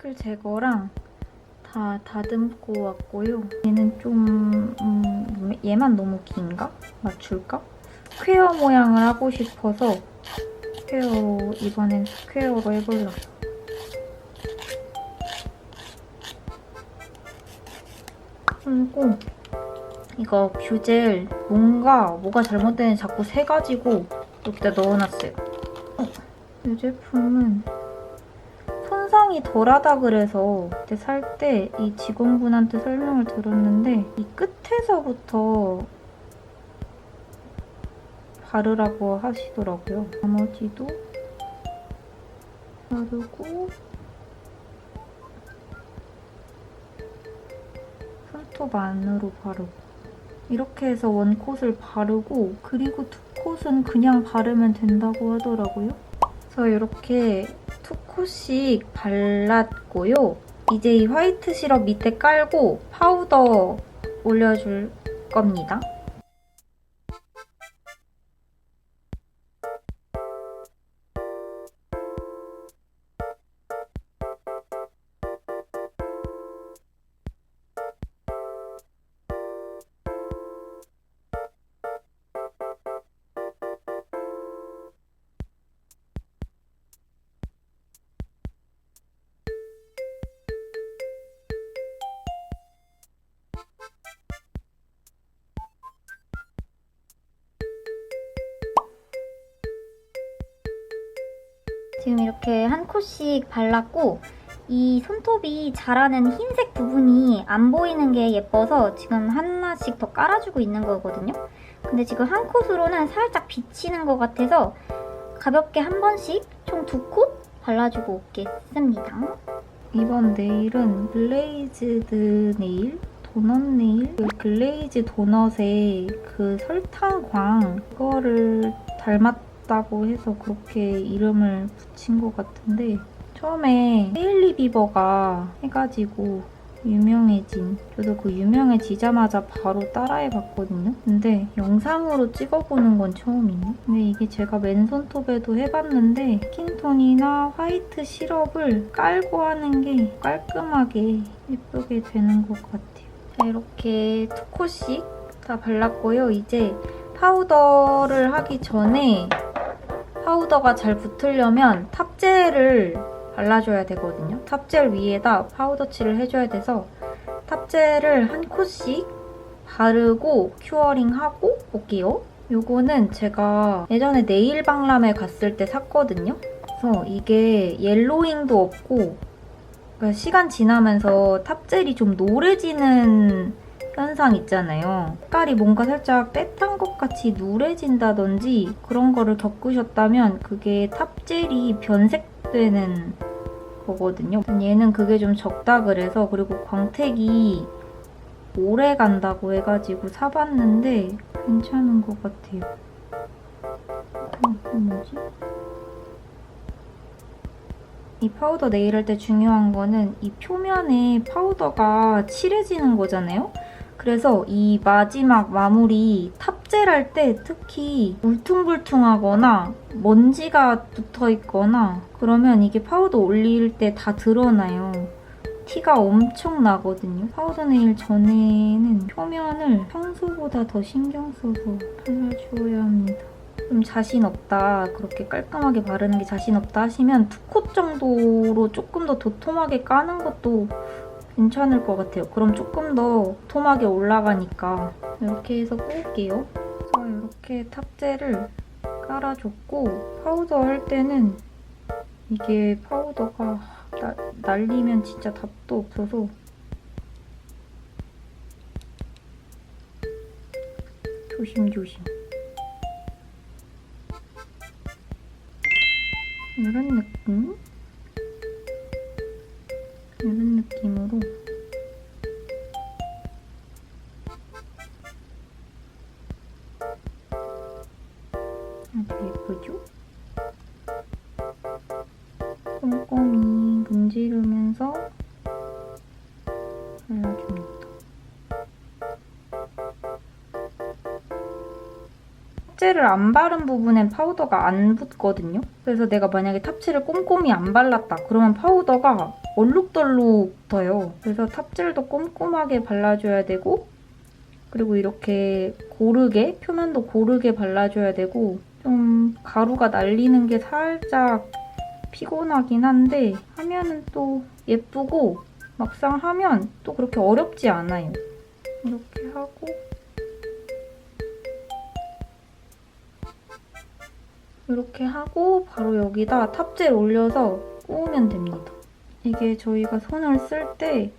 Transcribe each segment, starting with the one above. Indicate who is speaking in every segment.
Speaker 1: 털 제거랑 다 다듬고 왔고요. 얘는 좀 음, 얘만 너무 긴가? 맞출까? 스퀘어 모양을 하고 싶어서 스퀘어로 이번엔 스퀘어로 해보려고. 그리고 이거 뷰젤 뭔가 뭐가 잘못되는지 자꾸 세 가지고 여기다 넣어놨어요. 어, 이 제품은 손상이 덜하다 그래서 그때 살 때 이 직원분한테 설명을 들었는데 이 끝에서부터 바르라고 하시더라고요. 나머지도 바르고 손톱 안으로 바르고 이렇게 해서 원콧을 바르고 그리고 투콧은 그냥 바르면 된다고 하더라고요. 그래서 이렇게 투콧씩 발랐고요. 이제 이 화이트 시럽 밑에 깔고 파우더 올려줄 겁니다. 지금 이렇게 한 콧씩 발랐고 이 손톱이 자라는 흰색 부분이 안 보이는 게 예뻐서 지금 하나씩 더 깔아주고 있는 거거든요. 근데 지금 한 콧으로는 살짝 비치는 것 같아서 가볍게 한 번씩 총 두 콧 발라주고 오겠습니다. 이번 네일은 블레이즈드 네일, 도넛 네일, 그 글레이즈 도넛의 그 설탕광 그거를 닮았 다고 해서 그렇게 이름을 붙인 것 같은데 처음에 헤일리 비버가 해가지고 유명해진 저도 그 유명해지자마자 바로 따라해봤거든요. 근데 영상으로 찍어보는 건 처음이네. 근데 이게 제가 맨손톱에도 해봤는데 스킨톤이나 화이트 시럽을 깔고 하는 게 깔끔하게 예쁘게 되는 것 같아요. 자 이렇게 두 콧씩 다 발랐고요. 이제 파우더를 하기 전에 파우더가 잘 붙으려면 탑젤을 발라줘야 되거든요. 탑젤 위에다 파우더 칠을 해줘야 돼서 탑젤을 한 콧씩 바르고 큐어링하고 올게요. 요거는 제가 예전에 네일 박람회 갔을 때 샀거든요. 그래서 이게 옐로잉도 없고 그러니까 시간 지나면서 탑젤이 좀 노래지는 현상 있잖아요. 색깔이 뭔가 살짝 때탄 것 같이 누래진다든지 그런 거를 겪으셨다면 그게 탑젤이 변색되는 거거든요. 얘는 그게 좀 적다 그래서 그리고 광택이 오래 간다고 해가지고 사봤는데 괜찮은 것 같아요. 어, 이거 뭐지? 이 파우더 네일 할 때 중요한 거는 이 표면에 파우더가 칠해지는 거잖아요? 그래서 이 마지막 마무리 탑젤 할 때 특히 울퉁불퉁하거나 먼지가 붙어있거나 그러면 이게 파우더 올릴 때 다 드러나요. 티가 엄청 나거든요. 파우더 네일 전에는 표면을 평소보다 더 신경 써서 발라주어야 합니다. 좀 자신 없다, 그렇게 깔끔하게 바르는 게 자신 없다 하시면 두 콧 정도로 조금 더 도톰하게 까는 것도 괜찮을 것 같아요. 그럼 조금 더 도톰하게 올라가니까 이렇게 해서 구울게요. 자, 이렇게 탑젤을 깔아줬고 파우더 할 때는 이게 파우더가 나, 날리면 진짜 답도 없어서 조심조심 이런 느낌? 예쁘죠? 꼼꼼히 문지르면서 발라줍니다. 탑재를 안 바른 부분엔 파우더가 안 붙거든요. 그래서 내가 만약에 탑재를 꼼꼼히 안 발랐다. 그러면 파우더가 얼룩덜룩 붙어요. 그래서 탑질도 꼼꼼하게 발라줘야 되고 그리고 이렇게 고르게 표면도 고르게 발라줘야 되고 좀 가루가 날리는 게 살짝 피곤하긴 한데 하면은 또 예쁘고 막상 하면 또 그렇게 어렵지 않아요. 이렇게 하고 이렇게 하고 바로 여기다 탑젤 올려서 꼬우면 됩니다. 이게 저희가 손을 쓸 때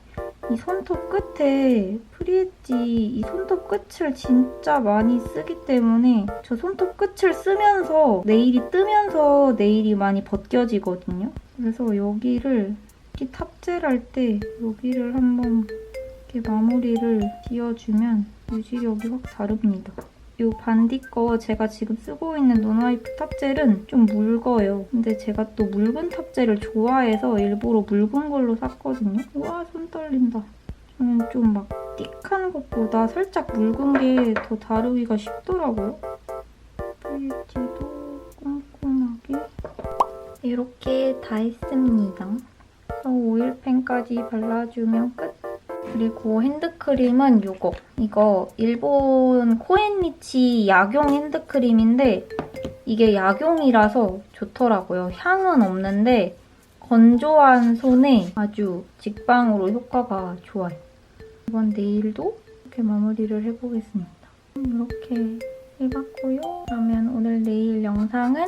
Speaker 1: 이 손톱 끝에 프리엣지 이 손톱 끝을 진짜 많이 쓰기 때문에 저 손톱 끝을 쓰면서 네일이 뜨면서 네일이 많이 벗겨지거든요. 그래서 여기를 이렇게 탑젤 할 때 여기를 한번 이렇게 마무리를 지어주면 유지력이 확 다릅니다. 이 반디 거 제가 지금 쓰고 있는 노나이프 탑젤은 좀 묽어요. 근데 제가 또 묽은 탑젤을 좋아해서 일부러 묽은 걸로 샀거든요. 우와 손 떨린다. 저는 좀 막 띡한 것보다 살짝 묽은 게 더 다루기가 쉽더라고요. 프리지도 꼼꼼하게 이렇게 다 했습니다. 그래서 오일펜까지 발라주면 끝. 그리고 핸드크림은 이거. 이거 일본 코엔리치 약용 핸드크림인데 이게 약용이라서 좋더라고요. 향은 없는데 건조한 손에 아주 직방으로 효과가 좋아요. 이번 네일도 이렇게 마무리를 해보겠습니다. 이렇게 해봤고요. 그러면 오늘 네일 영상은